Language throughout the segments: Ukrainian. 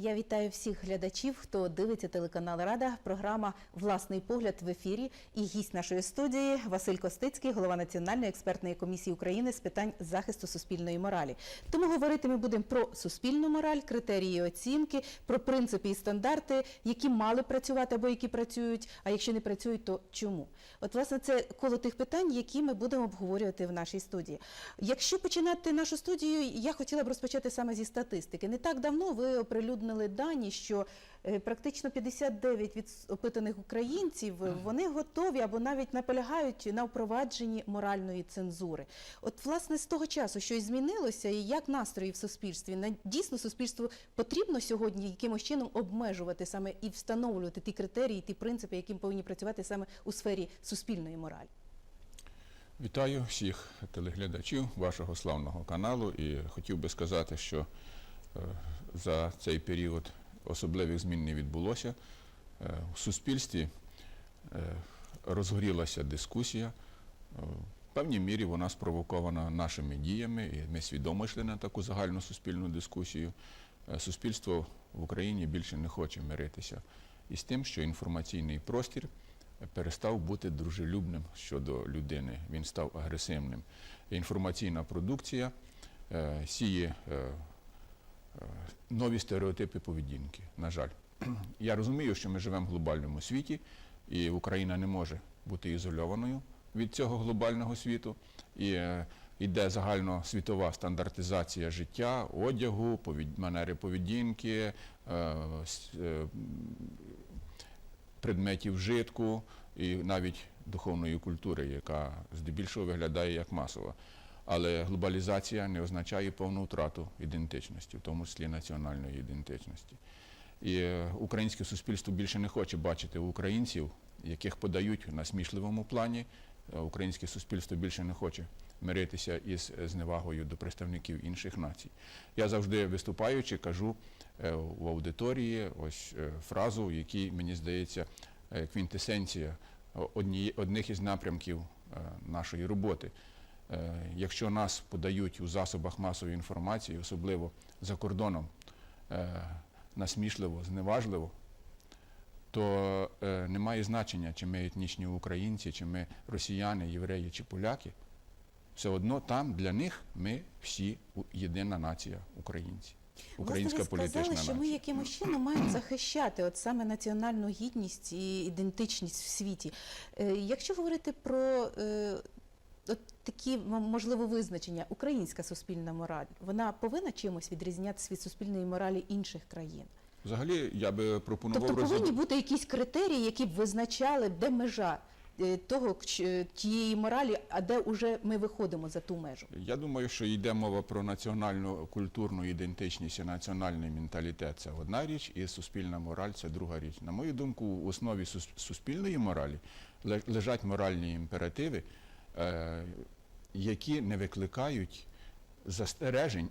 Я вітаю всіх глядачів, хто дивиться телеканал Рада. Програма Власний погляд в ефірі. І гість нашої студії Василь Костицький, голова Національної експертної комісії України з питань захисту суспільної моралі. Тому говорити ми будемо про суспільну мораль, критерії оцінки, про принципи і стандарти, які мали працювати або які працюють. А якщо не працюють, то чому? От власне це коло тих питань, які ми будемо обговорювати в нашій студії. Якщо починати нашу студію, я хотіла б розпочати саме зі статистики. Не так давно ви оприлюднили дані, що е, практично 59 від опитаних українців е, вони готові або навіть наполягають на впровадженні моральної цензури. От власне з того часу щось змінилося, і як настрої в суспільстві дійсно суспільству потрібно сьогодні якимось чином обмежувати саме і встановлювати ті критерії, ті принципи, які повинні працювати саме у сфері суспільної моралі. Вітаю всіх телеглядачів вашого славного каналу і хотів би сказати, що е, за цей період особливих змін не відбулося. Е, В суспільстві е, розгорілася дискусія. Е, В певній мірі вона спровокована нашими діями, і ми свідомо йшли на таку загальну суспільну дискусію. Е, Суспільство в Україні більше не хоче миритися із тим, що інформаційний простір перестав бути дружелюбним щодо людини. Він став агресивним. Інформаційна продукція е, сіє е, е, нові стереотипи поведінки. На жаль, я розумію, що ми живемо в глобальному світі, і Україна не може бути ізольованою від цього глобального світу. І е, йде загальносвітова стандартизація життя, одягу, повід... манери поведінки, е, е, предметів вжитку і навіть духовної культури, яка здебільшого виглядає як масова. Але глобалізація не означає повну втрату ідентичності, в тому числі національної ідентичності. І е, українське суспільство більше не хоче бачити українців, яких подають на смішливому плані. Е, Українське суспільство більше не хоче миритися із зневагою до представників інших націй. Я завжди виступаючи, кажу е, в аудиторії ось е, фразу, в якій, мені здається, е, квінтесенція одніє- одних із напрямків е, нашої роботи. Е, Якщо нас подають у засобах масової інформації, особливо за кордоном, е, насмішливо, зневажливо, то е, немає значення, чи ми етнічні українці, чи ми росіяни, євреї чи поляки. Все одно там для них ми всі єдина нація українці, українська Власне, ви політична сказали, що ми якимось чином маємо захищати от саме національну гідність і ідентичність в світі. Якщо говорити про от такі можливо визначення, українська суспільна мораль, вона повинна чимось відрізнятися від суспільної моралі інших країн. Взагалі, я би пропонував Тобто повинні бути якісь критерії, які б визначали, де межа е, того тієї моралі, а де вже ми виходимо за ту межу. Я думаю, що йде мова про національну культурну ідентичність і національний менталітет. Це одна річ, і суспільна мораль це друга річ. На мою думку, в основі суспільної моралі ле- лежать моральні імперативи, е, які не викликають застережень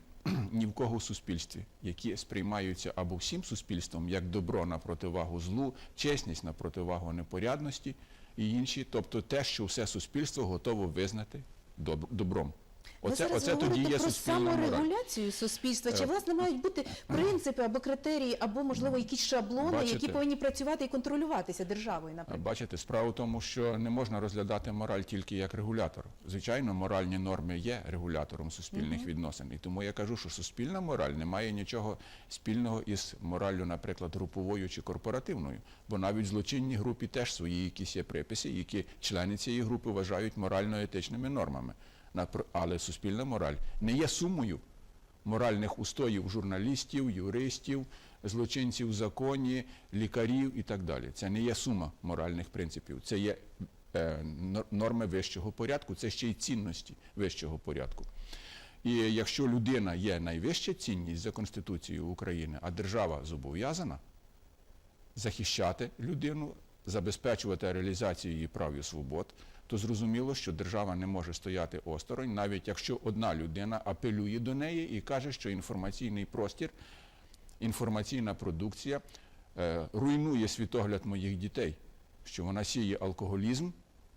ні в кого в суспільстві, які сприймаються або всім суспільством як добро на противагу злу, чесність на противагу непорядності і інші, тобто те, що все суспільство готово визнати доб- Ви Оце, зараз оце тоді є про саморегуляцію суспільства. Чи Е, власне мають бути принципи або критерії, або можливо якісь шаблони, Бачите. які повинні працювати і контролюватися державою, наприклад? Бачите, справа в тому, що не можна розглядати мораль тільки як регулятор. Звичайно, моральні норми є регулятором суспільних відносин. І тому я кажу, що суспільна мораль не має нічого спільного із мораллю, наприклад, груповою чи корпоративною. Бо навіть в злочинній групі теж свої якісь є приписи, які члени цієї групи вважають морально-етичними нормами. Але суспільна мораль не є сумою моральних устоїв журналістів, юристів, злочинців в законі, лікарів і так далі. Це не є сума моральних принципів, це є е, норми вищого порядку, це ще й цінності вищого порядку. І якщо людина є найвища цінність за Конституцією України, а держава зобов'язана захищати людину, забезпечувати реалізацію її прав і свобод, то зрозуміло, що держава не може стояти осторонь, навіть якщо одна людина апелює до неї і каже, що інформаційний простір, інформаційна продукція е, руйнує світогляд моїх дітей, що вона сіє алкоголізм,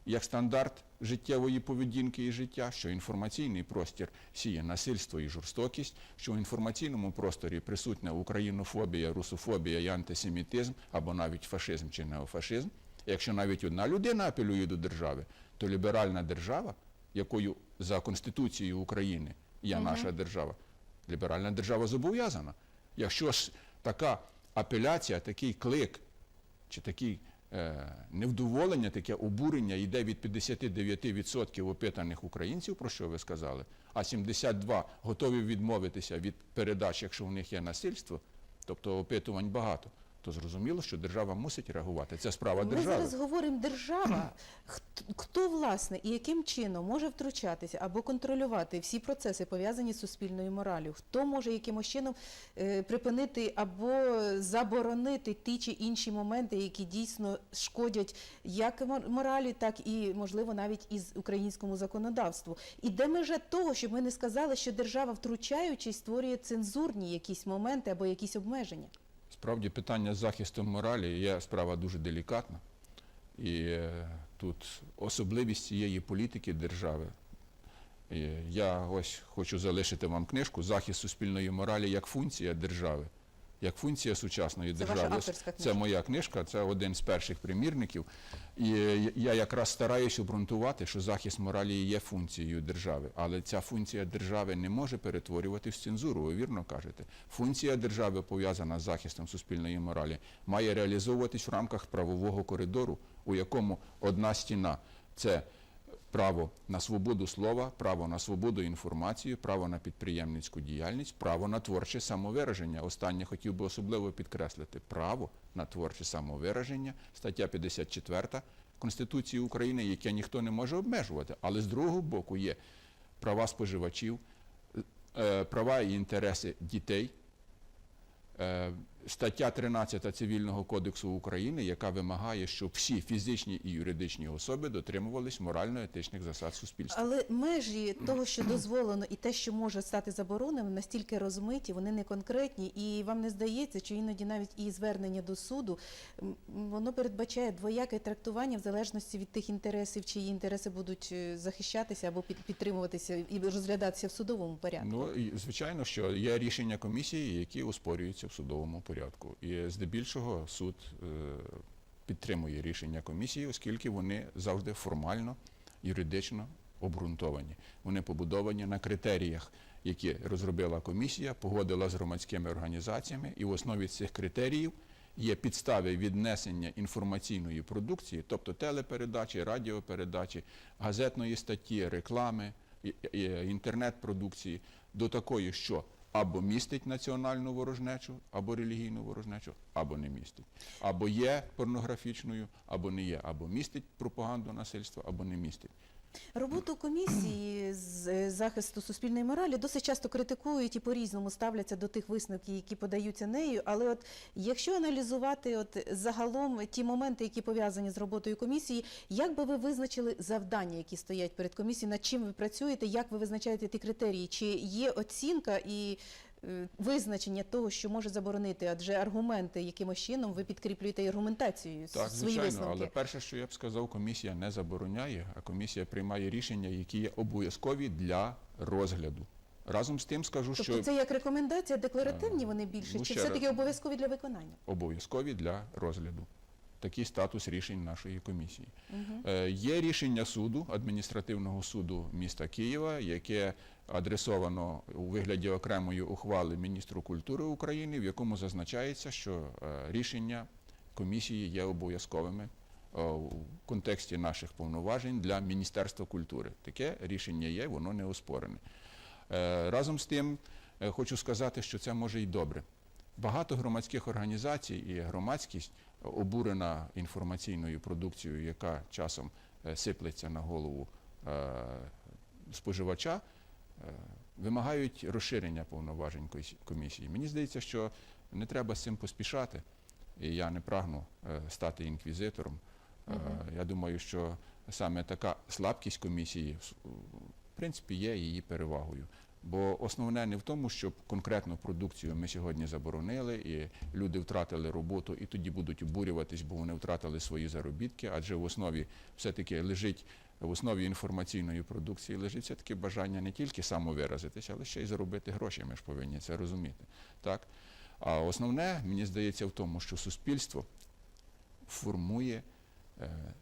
як стандарт життєвої поведінки і життя, що інформаційний простір сіє насильство і жорстокість, що в інформаційному просторі присутня українофобія, русофобія і антисемітизм, або навіть фашизм чи неофашизм. Якщо навіть одна людина апелює до держави, то ліберальна держава, якою за Конституцією України є наша держава, ліберальна держава зобов'язана. Якщо ж така апеляція, такий клик чи таке е, невдоволення, таке обурення йде від 59% опитаних українців, про що ви сказали, а 72 готові відмовитися від передач, якщо в них є насильство, тобто опитувань багато, то зрозуміло, що держава мусить реагувати. Це справа Ми зараз говоримо держава. Хто, хто власне і яким чином може втручатися або контролювати всі процеси пов'язані з суспільною моралю? Хто може якимось чином е, припинити або заборонити ті чи інші моменти, які дійсно шкодять як мор- моралі, так і можливо навіть із українському законодавству? І де межа того, щоб ми не сказали, що держава, втручаючись, створює цензурні якісь моменти або якісь обмеження? Справді питання захисту моралі є справа дуже делікатна. І е, тут особливість цієї політики держави. Я ось хочу залишити вам книжку Захист суспільної моралі як функція держави, як функція сучасної Це ваша держави. авторська Це моя книжка, це один з перших примірників. І я якраз стараюся обґрунтувати, що захист моралі є функцією держави, але ця функція держави не може перетворювати в цензуру, ви вірно кажете. Функція держави, пов'язана з захистом суспільної моралі, має реалізовуватись в рамках правового коридору, у якому одна стіна це право на свободу слова, право на свободу інформації, право на підприємницьку діяльність, право на творче самовираження. Останнє хотів би особливо підкреслити право на творче самовираження, стаття 54 Конституції України, яке ніхто не може обмежувати. Але з другого боку є права споживачів, е, права і інтереси дітей. Стаття 13 Цивільного кодексу України, яка вимагає, щоб всі фізичні і юридичні особи дотримувались морально-етичних засад суспільства. Але межі того, що дозволено, і те, що може стати забороненим, настільки розмиті, вони не конкретні, і вам не здається, що іноді навіть і звернення до суду воно передбачає двояке трактування в залежності від тих інтересів, чиї інтереси будуть е, захищатися або під- підтримуватися і розглядатися в судовому порядку. Ну звичайно, що є рішення комісії, які оспорюються в судовому порядку. І здебільшого суд е, підтримує рішення комісії, оскільки вони завжди формально, юридично обґрунтовані. Вони побудовані на критеріях, які розробила комісія, погодила з громадськими організаціями, і в основі цих критеріїв є підстави віднесення інформаційної продукції, тобто телепередачі, радіопередачі, газетної статті, реклами, інтернет-продукції до такої, що або містить національну ворожнечу, або релігійну ворожнечу, або не містить. Або є порнографічною, або не є, або містить пропаганду насильства, або не містить. Роботу комісії з е, захисту суспільної моралі досить часто критикують і по-різному ставляться до тих висновків, які подаються нею. Але от якщо аналізувати от загалом ті моменти, які пов'язані з роботою комісії, як би ви визначили завдання, які стоять перед комісією, над чим ви працюєте, як ви визначаєте ті критерії? Чи є оцінка і визначення того, що може заборонити? Адже аргументи якимось чином ви підкріплюєте аргументацією Так, свої звичайно, висновки. але перше, що я б сказав, комісія не забороняє, а комісія приймає рішення, які є обов'язкові для розгляду. Разом з тим скажу, Тобто що це як рекомендація, декларативні вони більше, ну, чи все-таки раз. обов'язкові для виконання? обов'язкові для розгляду. Такий статус рішень нашої комісії. Е, є рішення суду, адміністративного суду міста Києва, яке адресовано у вигляді окремої ухвали міністру культури України, в якому зазначається, що е, рішення комісії є обов'язковими е, у контексті наших повноважень для Міністерства культури. Таке рішення є, воно не оспорене. Разом з тим, хочу сказати, що це може й добре. Багато громадських організацій і громадськість обурена інформаційною продукцією, яка часом е, сиплеться на голову е, споживача, е, вимагають розширення повноважень комісії. Мені здається, що не треба з цим поспішати, і я не прагну стати інквізитором. Я думаю, що саме така слабкість комісії в принципі є її перевагою. Бо основне не в тому, щоб конкретну продукцію ми сьогодні заборонили, і люди втратили роботу, і тоді будуть обурюватись, бо вони втратили свої заробітки, адже в основі все-таки лежить в основі інформаційної продукції лежить все-таки бажання не тільки самовиразитися, але ще й заробити гроші. Ми ж повинні це розуміти. Так? А основне, мені здається, в тому, що суспільство формує е,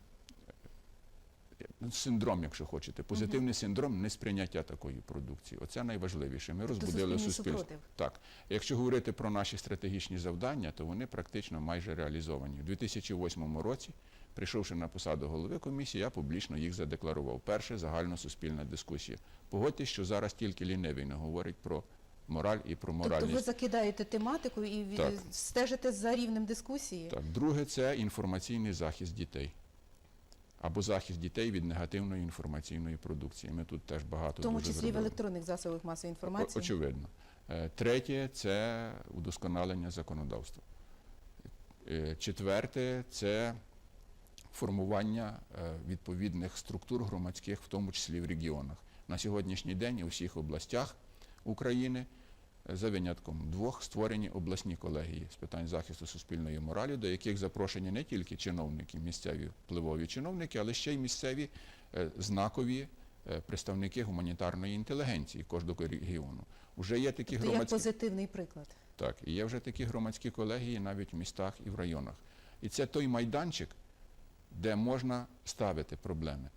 синдром, якщо хочете, позитивний синдром несприйняття такої продукції. Оце найважливіше. Ми розбудили суспільство. супротив. Так, якщо говорити про наші стратегічні завдання, то вони практично майже реалізовані. У 2008 році, прийшовши на посаду голови комісії, я публічно їх задекларував. Перше загальносуспільна дискусія. Погодьтесь, що зараз тільки лінивий не говорить про мораль і про Тобто моральність. ви закидаєте тематику і Так. стежите за рівнем дискусії? Так, друге це інформаційний захист дітей. Або захист дітей від негативної інформаційної продукції. Ми тут теж багато В тому дуже числі в електронних засобах масової О- інформації? Очевидно. Е, Третє це удосконалення законодавства. Е, Четверте це формування е, відповідних структур громадських, в тому числі в регіонах. На сьогоднішній день у всіх областях України, за винятком двох, створені обласні колегії з питань захисту суспільної моралі, до яких запрошені не тільки чиновники, місцеві впливові чиновники, але ще й місцеві е, знакові е, представники гуманітарної інтелігенції кожного регіону. Уже є такі Тобто як громадські позитивний приклад. так, і є вже такі громадські колегії навіть в містах і в районах. І це той майданчик, де можна ставити проблеми.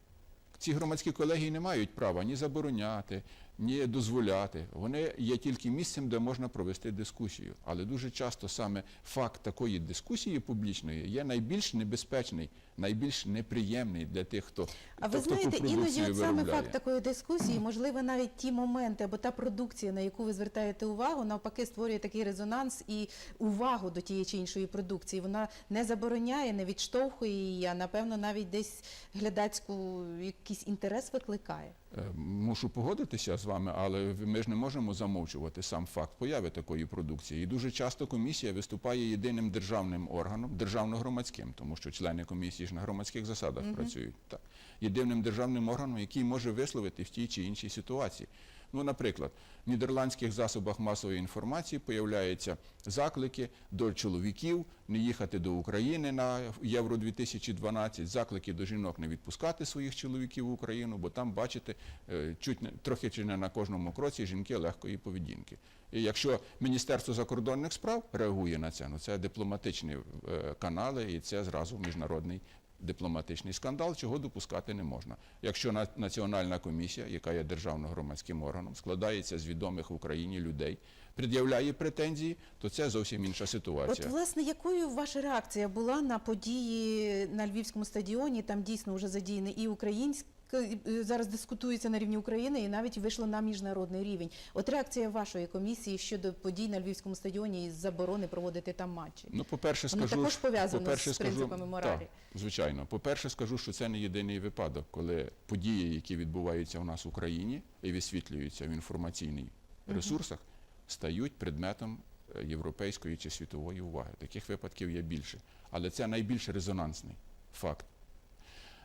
Ці громадські колегії не мають права ні забороняти, ні дозволяти. Вони є тільки місцем, де можна провести дискусію. Але дуже часто саме факт такої дискусії публічної є найбільш небезпечний, найбільш неприємний для тих, хто, А хто ви знаєте, таку іноді от саме факт такої дискусії, можливо, навіть ті моменти або та продукція, на яку ви звертаєте увагу, навпаки, створює такий резонанс і увагу до тієї чи іншої продукції. Вона не забороняє, не відштовхує її, а напевно навіть десь глядацьку якийсь інтерес викликає. Е, Мушу погодитися з вами, але ми ж не можемо замовчувати сам факт появи такої продукції. І дуже часто комісія виступає єдиним державним органом, державно-громадським, тому що члени комісії ж на громадських засадах працюють. Так. Єдиним державним органом, який може висловити в тій чи іншій ситуації. Ну, наприклад, в нідерландських засобах масової інформації появляються заклики до чоловіків не їхати до України на Євро 2012, заклики до жінок не відпускати своїх чоловіків в Україну, бо там, бачите, е, чуть трохи чи не на кожному кроці жінки легкої поведінки. І якщо Міністерство закордонних справ реагує на це, ну це дипломатичні е, канали, і це зразу міжнародний дипломатичний скандал, чого допускати не можна. Якщо національна комісія, яка є державно-громадським органом, складається з відомих в Україні людей, пред'являє претензії, то це зовсім інша От, ситуація. власне, якою ваша реакція була на події на Львівському стадіоні? Там дійсно вже задіяний і українська. Е, Зараз дискутується на рівні України і навіть вийшло на міжнародний рівень. От реакція вашої комісії щодо подій на Львівському стадіоні і заборони проводити там матчі. Ну, по-перше, Воно скажу, також пов'язано по-перше, з принципами моралі. Так, звичайно. По-перше, скажу, що це не єдиний випадок, коли події, які відбуваються у нас в Україні і висвітлюються в інформаційних ресурсах, стають предметом е, європейської чи світової уваги. Таких випадків є більше. Але це найбільш резонансний факт.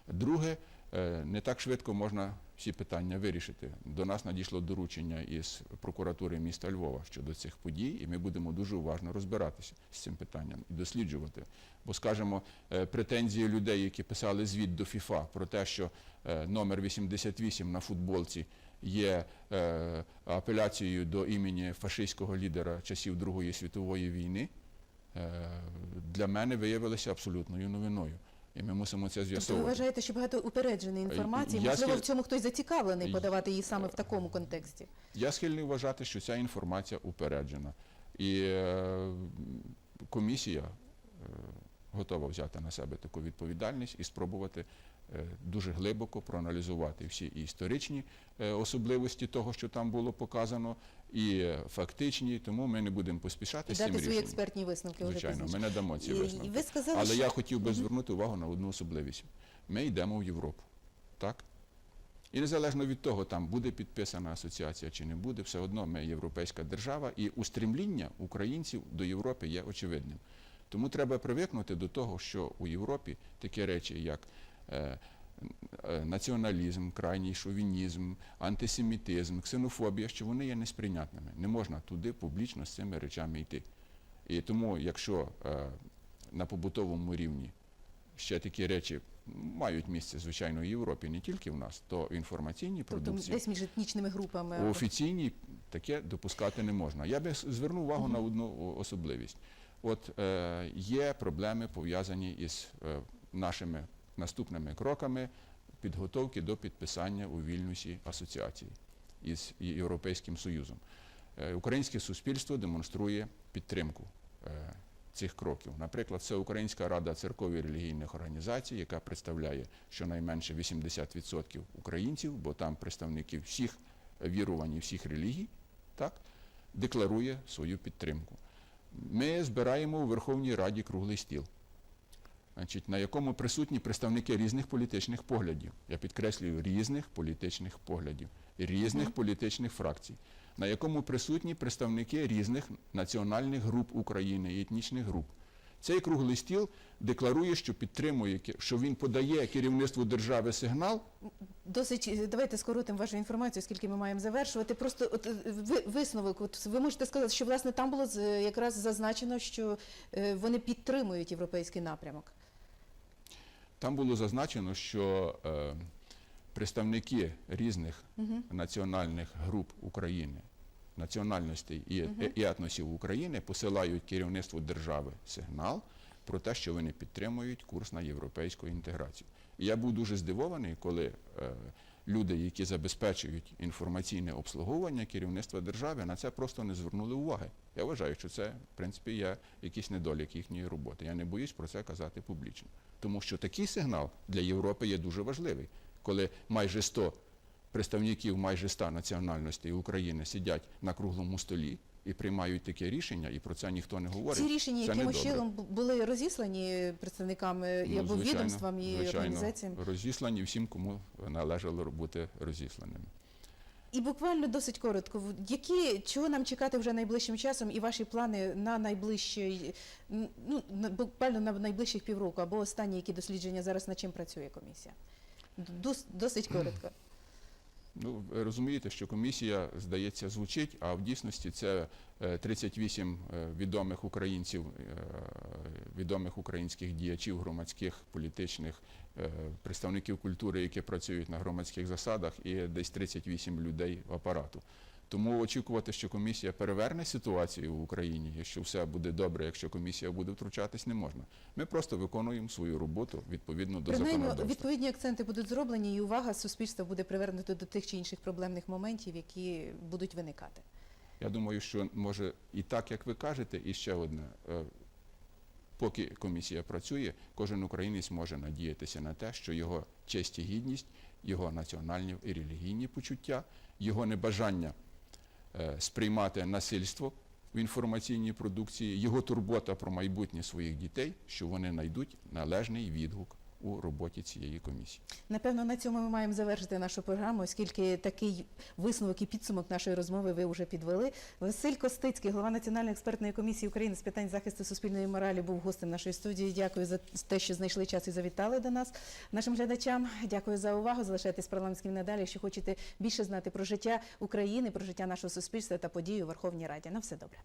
Друге, е, не так швидко можна всі питання вирішити. До нас надійшло доручення із прокуратури міста Львова щодо цих подій, і ми будемо дуже уважно розбиратися з цим питанням і досліджувати. Бо, скажімо, е, претензії людей, які писали звіт до ФІФА про те, що е, номер 88 на футболці є е, апеляцією до імені фашистського лідера часів Другої світової війни, е, для мене виявилися абсолютною новиною. І ми мусимо це Тобто ви вважаєте, що багато упередженої інформації, я можливо, схиль- в цьому хтось зацікавлений подавати її саме в такому контексті. Я схильний вважати, що ця інформація упереджена. І е, комісія е, готова взяти на себе таку відповідальність і спробувати е, дуже глибоко проаналізувати всі і історичні е, особливості того, що там було показано, і фактичні, тому ми не будемо поспішати з цим дати свої експертні висновки Звичайно, ми не дамо ці І- висновки. і ви сказали, Але що- я хотів би звернути увагу на одну особливість. Ми йдемо в Європу, так? І незалежно від того, там буде підписана асоціація чи не буде, все одно ми європейська держава, і устремління українців до Європи є очевидним. Тому треба привикнути до того, що у Європі такі речі, як е, націоналізм, крайній шовінізм, антисемітизм, ксенофобія, що вони є несприйнятними. Не можна туди публічно з цими речами йти. І тому, якщо е, на побутовому рівні ще такі речі мають місце, звичайно, і в Європі, не тільки в нас, то в інформаційній Тобто продукції десь між етнічними групами. у офіційній таке допускати не можна. Я би звернув увагу на одну особливість. От е, є проблеми пов'язані із е, нашими наступними кроками підготовки до підписання у Вільнюсі асоціації із Європейським Союзом. Е, Українське суспільство демонструє підтримку е, цих кроків. Наприклад, це Українська рада церков і релігійних організацій, яка представляє щонайменше 80% українців, бо там представники всіх вірувань і всіх релігій, так, декларує свою підтримку. Ми збираємо у Верховній Раді круглий стіл, значить, на якому присутні представники різних політичних поглядів. Я підкреслюю, різних політичних поглядів, різних політичних фракцій, на якому присутні представники різних національних груп України і етнічних груп. Цей круглий стіл декларує, що підтримує, що він подає керівництву держави сигнал, Досить е, давайте скоротимо вашу інформацію, оскільки ми маємо завершувати. Просто от е, ви- висновок. От ви можете сказати, що власне там було з- якраз зазначено, що е, вони підтримують європейський напрямок. Там було зазначено, що е, представники різних національних груп України, національностей і, і етносів України посилають керівництву держави сигнал про те, що вони підтримують курс на європейську інтеграцію. І я був дуже здивований, коли е, люди, які забезпечують інформаційне обслуговування керівництва держави, на це просто не звернули уваги. Я вважаю, що це, в принципі, є якийсь недолік їхньої роботи. Я не боюсь про це казати публічно. Тому що такий сигнал для Європи є дуже важливий, коли майже 100 представників майже 100 національностей України сидять на круглому столі і приймають таке рішення, і про це ніхто не говорить. Ці рішення, Це якимось чином були розіслані представниками Ну, або звичайно, відомствам і звичайно, організаціям. розіслані всім, кому належало бути розісланими. І буквально досить коротко, які чого нам чекати вже найближчим часом, і ваші плани на найближчий, м, ну буквально на найближчих півроку, або останні які дослідження зараз над чим працює комісія? Дос- досить коротко. Ну, ви розумієте, що комісія, здається, звучить, а в дійсності це е, 38 е, відомих українців, е, відомих українських діячів, громадських, політичних, е, представників культури, які працюють на громадських засадах, і десь 38 людей апарату. Тому очікувати, що комісія переверне ситуацію в Україні, і що все буде добре, якщо комісія буде втручатись, не можна. Ми просто виконуємо свою роботу відповідно до Принаймні, законодавства. відповідні акценти будуть зроблені, і увага суспільства буде привернута до тих чи інших проблемних моментів, які будуть виникати. Я думаю, що може і так, як ви кажете, і ще одне. Е, Поки комісія працює, кожен українець може надіятися на те, що його честь і гідність, його національні і релігійні почуття, його небажання сприймати насильство в інформаційній продукції, його турбота про майбутнє своїх дітей, що вони знайдуть належний відгук у роботі цієї комісії. Напевно, на цьому ми маємо завершити нашу програму, оскільки такий висновок і підсумок нашої розмови ви вже підвели. Василь Костицький, голова Національної експертної комісії України з питань захисту суспільної моралі, був гостем нашої студії. Дякую за те, що знайшли час і завітали до нас. Нашим глядачам дякую за увагу. Залишайтесь парламентським надалі. Якщо хочете більше знати про життя України, про життя нашого суспільства та події у Верховній Раді. На все добре.